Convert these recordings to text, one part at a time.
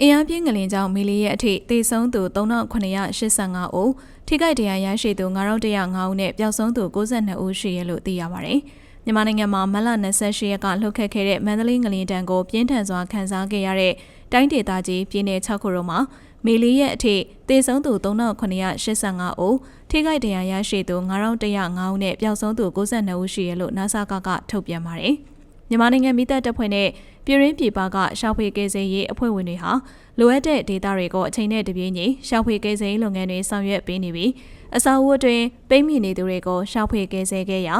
အင်အားပြင်းငလင်ကြောင့်မီလီရဲ့အထိသေဆုံးသူ3985ဦးထိခိုက်ဒဏ်ရာရရှိသူ9105ဦးနဲ့ပျောက်ဆုံးသူ92ဦးရှိရလို့သိရပါတယ်။မြန်မာနိုင်ငံမှာမလ28ရက်ကလှုပ်ခတ်ခဲ့တဲ့မန္တလေးငလင်တန်းကိုပြင်းထန်စွာခံစားခဲ့ရတဲ့တိုင်းဒေသကြီးပြည်နယ်6ခုလုံးမှာမီလီရဲ့အထိသေဆုံးသူ3985ဦးထိခိုက်ဒဏ်ရာရရှိသူ9105ဦးနဲ့ပျောက်ဆုံးသူ92ဦးရှိရလို့ NASA ကကထုတ်ပြန်ပါတယ်။ မြန်မာနိုင်ငံမိသက်တပ်ဖွဲ့နဲ့ပြည်ရင်းပြည်ပကရှောက်ဖွေကယ်ဆယ်ရေးအဖွဲ့ဝင်တွေဟာလိုအပ်တဲ့ဒေတာတွေကိုအချိန်နဲ့တပြေးညီရှောက်ဖွေကယ်ဆယ်ရေးလုပ်ငန်းတွေဆောင်ရွက်ပေးနေပြီးအစာအုပ်အတွင်းပိတ်မိနေသူတွေကိုရှောက်ဖွေကယ်ဆယ်ခဲ့ရာ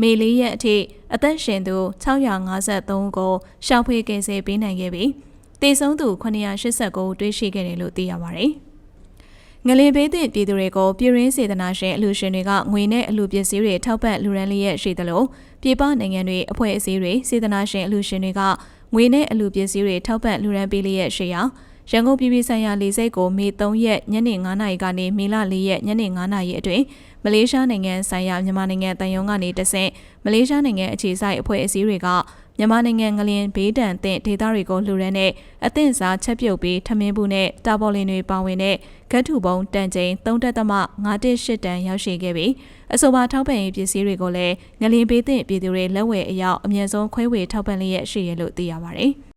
မေလေးရက်အထိအသက်ရှင်သူ653ဦးကိုရှောက်ဖွေကယ်ဆယ်ပေးနိုင်ခဲ့ပြီးတေဆုံးသူ989ဦးတွေ့ရှိခဲ့တယ်လို့သိရပါတယ်။ ငလင်ဘေးသင့်ပြည်သူတွေကိုပြည်ရင်းစေတနာရှင်အလူရှင်တွေကငွေနဲ့အလူပစ္စည်းတွေထောက်ပံ့လူရန်လျက်ရှိသလိုပြည်ပနိုင်ငံတွေအဖွဲ့အစည်းတွေစေတနာရှင်အလူရှင်တွေကငွေနဲ့အလူပစ္စည်းတွေထောက်ပံ့လူရန်ပေးလျက်ရှိရာရန်ကုန်ပြည်ပြည်ဆိုင်ရာလေဆိပ်ကိုမေ3ရက်ညနေ9:00နာရီကနေမေလ4ရက်ညနေ9:00နာရီအတွင်းမလေးရှားနိုင်ငံဆိုင်ရာမြန်မာနိုင်ငံတန်ယုံကနေတဆင့်မလေးရှားနိုင်ငံအခြေစိုက်အဖွဲ့အစည်းတွေက မြန်မာနိုင်ငံငလျင်ဘေးဒဏ်သင့်ဒေသတွေကိုလှူဒန်းတဲ့အသင့်စားချက်ပြုတ်ပြီးထမင်းဘူးနဲ့တာပေါ်လင်တွေပါဝင်တဲ့ဂတ်ထုပုံတန်ချိန်3.58တန်ရောက်ရှိခဲ့ပြီးအဆိုပါထောက်ပံ့ရေးပစ္စည်းတွေကိုလည်းငလျင်ဘေးသင့်ပြည်သူတွေလက်ဝယ်အရောက်အမြင့်ဆုံးခွဲဝေထောက်ပံ့လျက်ရှိရလို့သိရပါတယ်။